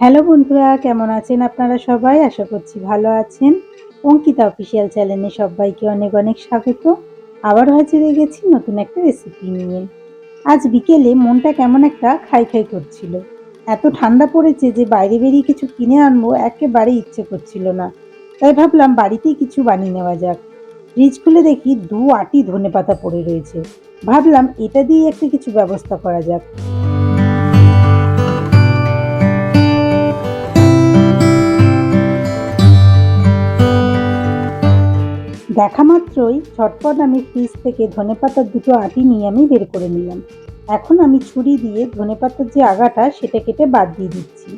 Hello বন্ধুরা, কেমন আছেন আপনারা সবাই? আশা করছি ভালো আছেন। অঙ্কিতা অফিসিয়াল চ্যানেলে সবাইকে অনেক অনেক স্বাগত। আবার হাজির হয়ে গেছি নতুন একটা রেসিপি নিয়ে। আজ বিকেলে মনটা কেমন একটা খাই খাই করছিল। এত ঠান্ডা পড়েছে যে বাইরে বেরিয়ে কিছু কিনে আনব একেবারে ইচ্ছে করছিল না। তাই ভাবলাম বাড়িতেই কিছু বানিয়ে নেওয়া যাক। ফ্রিজ খুলে দেখি দু আটি ধনে পাতা পড়ে রয়েছে। ভাবলাম এটা দিয়ে একটা কিছু ব্যবস্থা করা যাক। দেখা মাত্রই ঝটপট আমি ফ্রিজ থেকে ধনেপাতার দুটো আটি নিয়ে আমি বের করে নিলাম। এখন আমি ছুরি দিয়ে ধনেপাতার যে আগাটা, সেটা কেটে বাদ দিয়ে দিচ্ছি।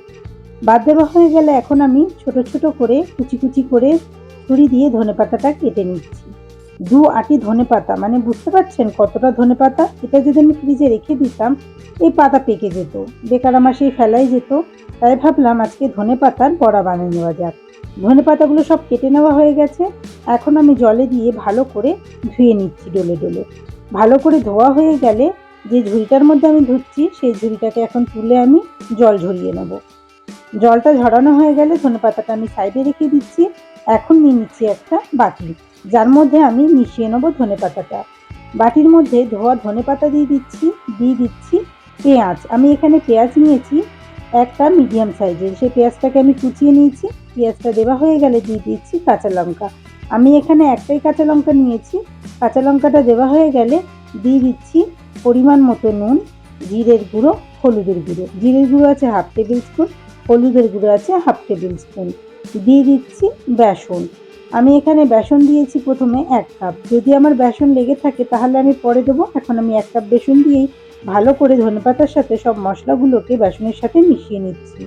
বাদ দেওয়া হয়ে গেলে এখন আমি ছোট ছোট করে, কুচি কুচি করে ছুরি দিয়ে ধনেপাতাটা কেটে নিচ্ছি। দু আটি ধনেপাতা মানে বুঝতে পারছেন কতটা ধনেপাতা? এটা যদি আমি ফ্রিজে রেখে দিতাম, এই পাতা পেকে যেত। বেকার আমার সেই ফেলাই যেত, তাই ভাবলাম আজকে ধনেপাতার বড়া বানিয়ে নেওয়া যাক। ধনে পাতাগুলো সব কেটে নেওয়া হয়ে গেছে। এখন আমি জলে দিয়ে ভালো করে ধুয়ে নিচ্ছি ডলে ডলে। ভালো করে ধোয়া হয়ে গেলে যে ঝুড়িটার মধ্যে আমি ধুচ্ছি, সেই ঝুড়িটাকে এখন তুলে আমি জল ঝরিয়ে নেব। জলটা ঝরানো হয়ে গেলে ধনে পাতাটা আমি সাইডে রেখে দিচ্ছি। এখন নিয়ে নিচ্ছি একটা বাটি, যার মধ্যে আমি মিশিয়ে নেব ধনে পাতাটা। বাটির মধ্যে ধোয়া ধনে পাতা দিয়ে দিচ্ছি দিয়ে দিচ্ছি পেঁয়াজ। আমি এখানে পেঁয়াজ নিয়েছি একটা মিডিয়াম সাইজের। সেই পেঁয়াজটাকে আমি কুচিয়ে নিয়েছি। পেঁয়াজটা দেওয়া হয়ে গেলে দিয়ে দিচ্ছি কাঁচা লঙ্কা। আমি এখানে একটাই কাঁচা লঙ্কা নিয়েছি। কাঁচা লঙ্কাটা দেওয়া হয়ে গেলে দিয়ে দিচ্ছি পরিমাণ মতো নুন, জিরের গুঁড়ো, হলুদের গুঁড়ো। জিরের গুঁড়ো আছে হাফ টেবিল স্পুন, হলুদের গুঁড়ো আছে হাফ টেবিল স্পুন। দিয়ে দিচ্ছি বেসন। আমি এখানে বেসন দিয়েছি প্রথমে এক কাপ। যদি আমার বেসন লেগে থাকে তাহলে আমি পরে দেবো। এখন আমি এক কাপ বেসন দিয়েই ভালো করে ধনেপাতার সাথে সব মশলাগুলোকে বেসনের সাথে মিশিয়ে নিচ্ছি।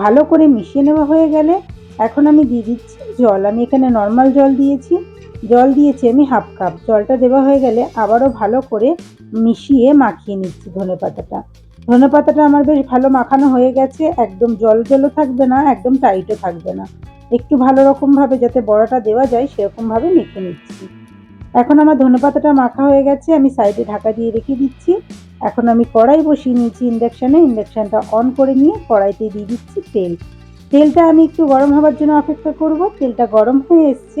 ভালো করে মিশিয়ে নেওয়া হয়ে গেলে এখন আমি দিয়ে দিচ্ছি জল। আমি এখানে নর্মাল জল দিয়েছি। জল দিয়েছি আমি হাফ কাপ জলটা দেওয়া হয়ে গেলে আবারও ভালো করে মিশিয়ে মাখিয়ে নিচ্ছি ধনে পাতাটা। ধনে পাতাটা আমার বেশ ভালো মাখানো হয়ে গেছে। একদম জল জলও থাকবে না, একদম টাইটও থাকবে না। একটু ভালো রকমভাবে যাতে বড়াটা দেওয়া যায় সেরকমভাবে মেখে নিচ্ছি। এখন আমার ধনে পাতাটা মাখা হয়ে গেছে। আমি সাইডে ঢাকা দিয়ে রেখে দিচ্ছি। এখন আমি কড়াই বসিয়ে নিয়েছি ইন্ডাকশানে ইন্ডাকশানটা অন করে নিয়ে কড়াইতে দিয়ে দিচ্ছি তেল। তেলটা আমি একটু গরম হওয়ার জন্য অপেক্ষা করব। তেলটা গরম হয়ে এসছে।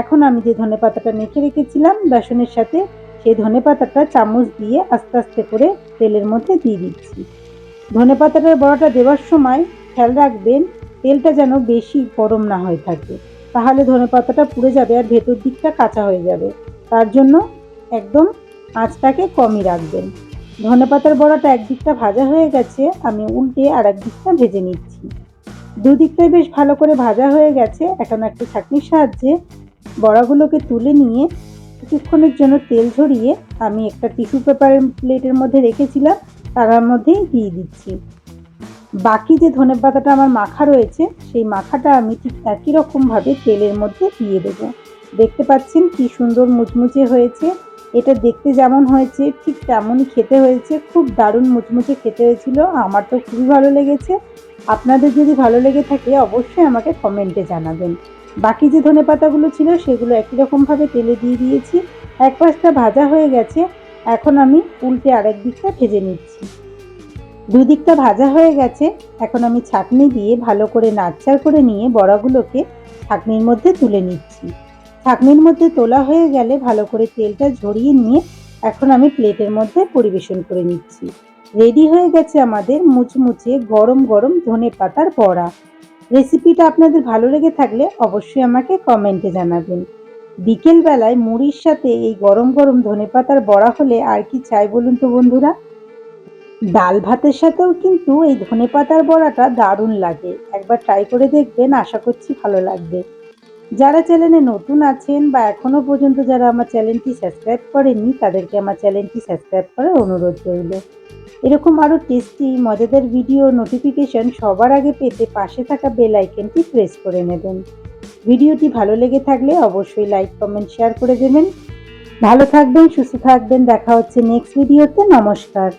এখন আমি যে ধনে পাতাটা মেখে রেখেছিলাম, বেসনের সাথে সেই ধনে পাতাটা চামচ দিয়ে আস্তে আস্তে করে তেলের মধ্যে দিয়ে দিচ্ছি। ধনে পাতাটার বড়াটা দেওয়ার সময় খেয়াল রাখবেন, তেলটা যেন বেশি গরম না হয়ে থাকে। তাহলে ধনে পাতাটা পুড়ে যাবে আর ভেতর দিকটা কাঁচা হয়ে যাবে। তার জন্য একদম আঁচটাকে কমই রাখবেন। ধনে পাতার বড়াটা একদিকটা ভাজা হয়ে গেছে, আমি উল্টে আর একদিকটা ভেজে নিচ্ছি। দুদিকটাই বেশ ভালো করে ভাজা হয়ে গেছে। এখন একটা ছাঁকনির সাহায্যে বড়াগুলোকে তুলে নিয়ে কিছুক্ষণের জন্য তেল ঝরিয়ে আমি একটা টিস্যু পেপারের প্লেটের মধ্যে রেখেছিলাম, তার মধ্যেই দিয়ে দিচ্ছি। বাকি যে ধনে পাতাটা আমার মাখা রয়েছে, সেই মাখাটা আমি ঠিক একই রকমভাবে তেলের মধ্যে দিয়ে দেবো। দেখতে পাচ্ছেন কি সুন্দর মুচমুচে হয়েছে। এটা দেখতে যেমন হয়েছে, ঠিক তেমনই খেতে হয়েছে। খুব দারুণ মুচমুচে খেতে হয়েছিল। আমার তো খুবই ভালো লেগেছে। আপনাদের যদি ভালো লেগে থাকে, অবশ্যই আমাকে কমেন্টে জানাবেন। বাকি যে ধনে পাতাগুলো ছিল, সেগুলো একই রকমভাবে তেলে দিয়ে দিয়েছি। এক পাশটা ভাজা হয়ে গেছে। এখন আমি উল্টে আরেক দিকটা ভেজে নিচ্ছি। দুদিকটা ভাজা হয়ে গেছে। এখন আমি ছাঁকনি দিয়ে ভালো করে নাড়চাড় করে নিয়ে বড়াগুলোকে ছাঁকনির মধ্যে তুলে নিচ্ছি। ছাঁকনির মধ্যে তোলা হয়ে গেলে ভালো করে তেলটা ঝরিয়ে নিয়ে এখন আমি প্লেটের মধ্যে পরিবেশন করে নিচ্ছি। রেডি হয়ে গেছে আমাদের মুচমুচে গরম গরম ধনে পাতার বড়া। রেসিপিটা আপনাদের ভালো লেগে থাকলে অবশ্যই আমাকে কমেন্টে জানাবেন। বিকেল বেলায় মুড়ির সাথে এই গরম গরম ধনে পাতার বড়া হলে আর কি চাই বলুন তো বন্ধুরা? ডাল ভাতের সাথেও কিন্তু এই ধনে পাতার বড়াটা দারুণ লাগে। একবার ট্রাই করে দেখবেন, আশা করছি ভালো লাগবে। যারা চ্যানেলে নতুন আছেন বা এখনও পর্যন্ত যারা আমার চ্যানেলটি সাবস্ক্রাইব করেননি, তাদেরকে আমার চ্যানেলটি সাবস্ক্রাইব করার অনুরোধ রইল। এরকম আরও টেস্টি মজাদার ভিডিও নোটিফিকেশন সবার আগে পেতে পাশে থাকা বেল আইকনটি প্রেস করে নেবেন। ভিডিওটি ভালো লেগে থাকলে অবশ্যই লাইক কমেন্ট শেয়ার করে দেবেন। ভালো থাকবেন, সুস্থ থাকবেন, দেখা হচ্ছে নেক্সট ভিডিওতে নমস্কার।